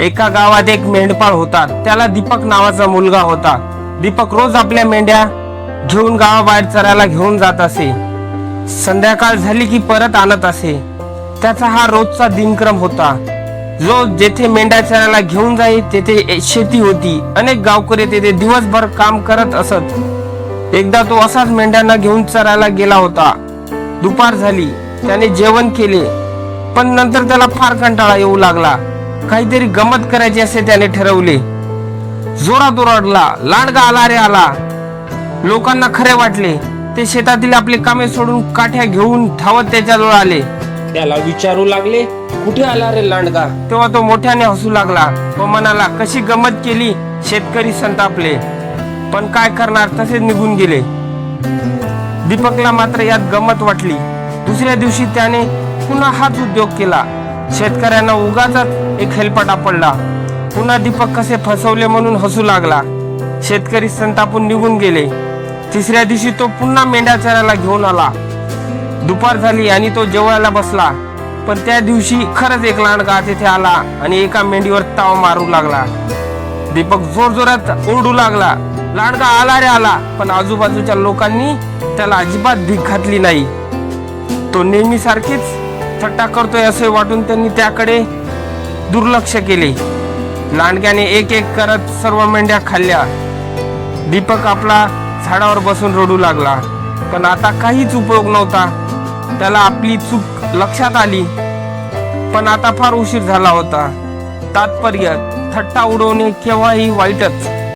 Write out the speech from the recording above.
एका गावात एक मेंढपाळ होता. त्याला दीपक नावाचा मुलगा होता. दीपक रोज आपल्या मेंढ्या घेऊन गावाबाहेर चरायला घेऊन जात असे. संध्याकाळ झाली की परत आणत असे. त्याचा हा रोजचा दिनक्रम होता. जो जेथे मेंढ्या चरायला घेऊन जाई तेथे शेती होती. अनेक गावकरी तेथे दिवसभर काम करत असत. एकदा तो असाच मेंढ्यांना घेऊन चरायला गेला होता. दुपार झाली. त्याने जेवण केले. पण नंतर त्याला फार कंटाळा येऊ लागला. काहीतरी गमत करायची असे त्याने ठरवले. जोरात ओरडला लांडगा आला रे आला. लोकांना खरे वाटले. ते शेतातील आपले कामे सोडून काठ्या घेऊन धावत त्याच्याजवळ आले. त्याला विचारू लागले कुठे आला रे लांडगा? तेव्हा तो मोठ्याने हसू लागला. व म्हणाला कशी गमत केली शेतकरी संतापले. पण काय करणार तसेच निघून गेले. दीपकला मात्र यात गमत वाटली. दुसऱ्या दिवशी त्याने पुन्हा हाच उद्योग केला. शेतकऱ्यांना उगाच एक हेलपाटा पडला. पुन्हा दीपक कसे फसवले म्हणून हसू लागला. शेतकरी संतापून निघून गेले. तिसऱ्या दिवशी तो पुन्हा मेंढ्या चरायला घेऊन आला. दुपार झाली आणि तो जेवायला बसला. पण त्या दिवशी खरंच एक लांडगा तिथे आला आणि एका मेंढीवर ताव मारू लागला. दीपक जोर जोरात ओरडू लागला. लांडगा आला रे आला. पण आजूबाजूच्या लोकांनी त्याला अजिबात भीक घातली नाही. तो नेहमीसारखीच थट्टा करतोय असे वाटून त्यांनी त्याकडे दुर्लक्ष केले. लांडग्याने एक एक करत सर्व मेंढ्या खाल्ल्या. दीपक आपला झाडावर बसून रडू लागला. पण आता काहीच उपयोग नव्हता. त्याला आपली चूक लक्षात आली. पण आता फार उशीर झाला होता. तात्पर्य थट्टा उडवणे केव्हाही वाईटच.